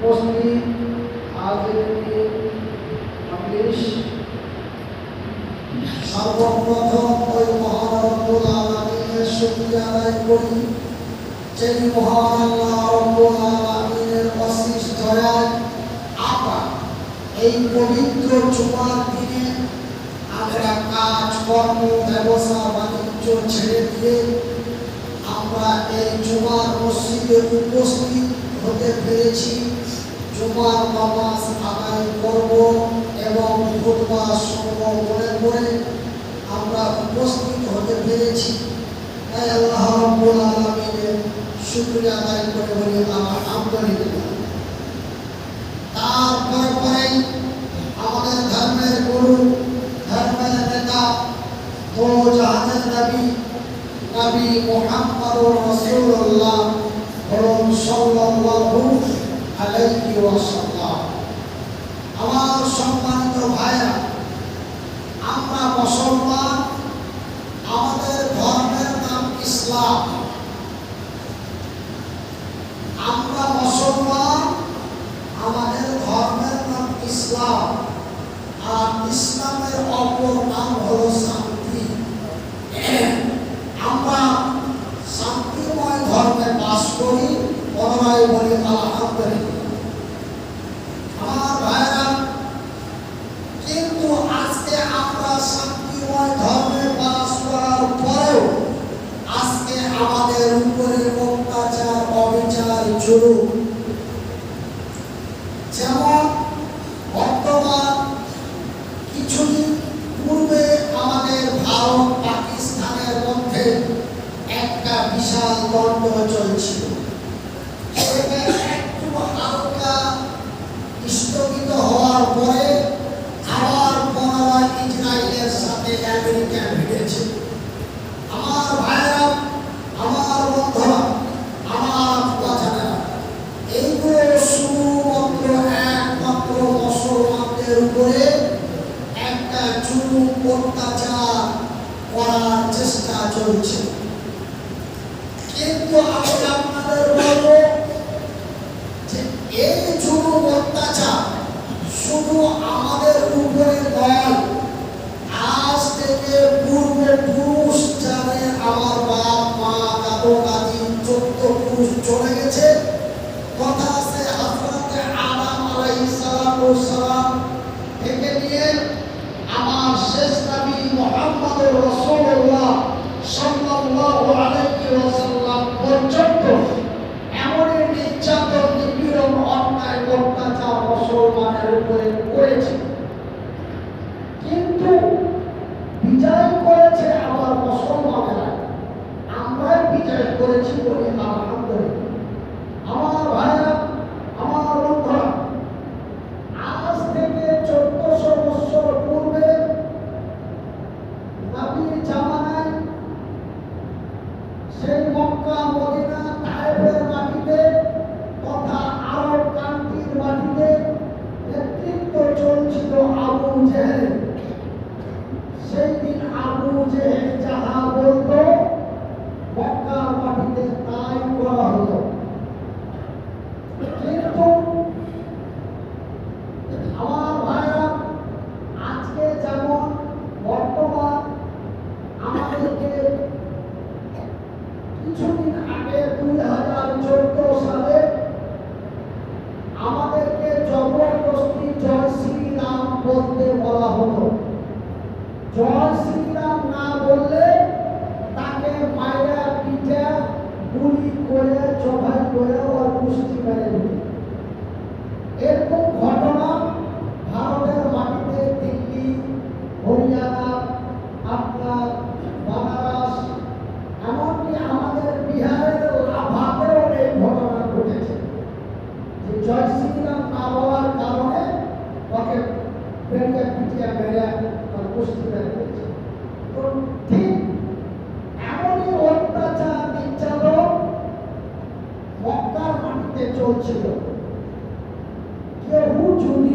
mostly as in English. সর্বপ্রথম ওই মহানন্দের শক্তি আদায় করি সেই মহান আল্লাহ রব্বুল আলমিনের অশিস দয়ায় আপা এই পবিত্র জুমার দিনে আমরা কাজ কর্ম ব্যবসা বাণিজ্য ছেড়ে দিয়ে আমরা এই জুমার মসজিদে উপস্থিত হতে পেরেছি জুমার নামাজ আদায় করব এবং খুতবা শুনব মনে করে আমরা উপস্থিত হতে পেরেছি। তাই আল্লাহ রাব্বুল আলামিনের শুকরিয়া আদায় করে বলি আলহামদুলিল্লাহ তারপর পরেই আমাদের ধর্মের গুরু, ধর্মের নেতা তো জাহানের নবী নবী মুহাম্মদুর রাসূলুল্লাহ বলুন সাল্লাল্লাহু আলাইহি ওয়াসাল্লাম। আমার সম্মানিত ভাইরা আমরা মুসলমান, আমাদের ধর্মের নাম ইসলাম। আমরা মুসলমান, আমাদের ধর্মের নাম ইসলাম। আর ইসলামের অপর নাম হলো শান্তি আমরা শান্তিময় ধর্মে বাস করি পুনরায় বলি আলহামদুলিল্লাহ আমার ভাইরা, কিন্তু আজকে আমরা শান্তিময় ধর্মে বাস করার পরেও আজকে আমাদের উপরে অত্যাচার, অবিচার, জুলুম, যেমন বর্তমান কিছুদিন পূর্বে আমাদের ভারত পাকিস্তানের মধ্যে একটা বিশাল দ্বন্দ্ব চলছিল। আবার পুনরায় ইসরায়েলের সাথে আমেরিকা ভিড়েছে আমার আমার বন্ধুরা, আমার এইগুলো শুধুমাত্র একমাত্র মুসলমানদের উপরে একটা জুলুম অত্যাচার করার চেষ্টা চলছে। কিন্তু আমি আপনাদের যে এই শুধু আমাদের উপরে নয় আজ থেকে পূর্বপুরুষ যাদের আমার বাপ, মা, দাদু, দাদি, চোদ্দ পুরুষ চলে গেছে। কথা আছে হযরতে আদম আলাইহিস সালাম থেকে নিয়ে আমার শেষ নবী মুহাম্মদুর রাসূলুল্লাহ সাল্লাল্লাহু আলাইহি করে সেই দিন আবু জেহেল যাহা বলতো মক্কার মাটিতে তাই করা হতো কিন্তু আমার ভাইরা আজকে যেমন বর্তমান আমাদেরকে কিছুদিন আগে দুই হাজার চোদ্দ সালে আমাদেরকে জবরদস্তি জয় শ্রীরাম বলতে বলা হলো শ্রীরাম না বললে তাকে মায়েরা পিঠা গুলি করে জবাই করে ওর কুস্তি মেরে এরকম ঘটনা ভারতের মাটিতে দিল্লি, হরিয়ানা, আপনার বানারস, এমনকি আমাদের বিহারের লাভাতেও এই ঘটনা ঘটেছে। যে জয় শ্রীরাম না বলার কারণে ওকে বেরিয়ে পিটিয়ে বেরিয়ে তার কুস্তি তো ঠিক এমনই অত্যাচার নির্যাতন মক্কার মাটিতে চলছিল। কেউ যদি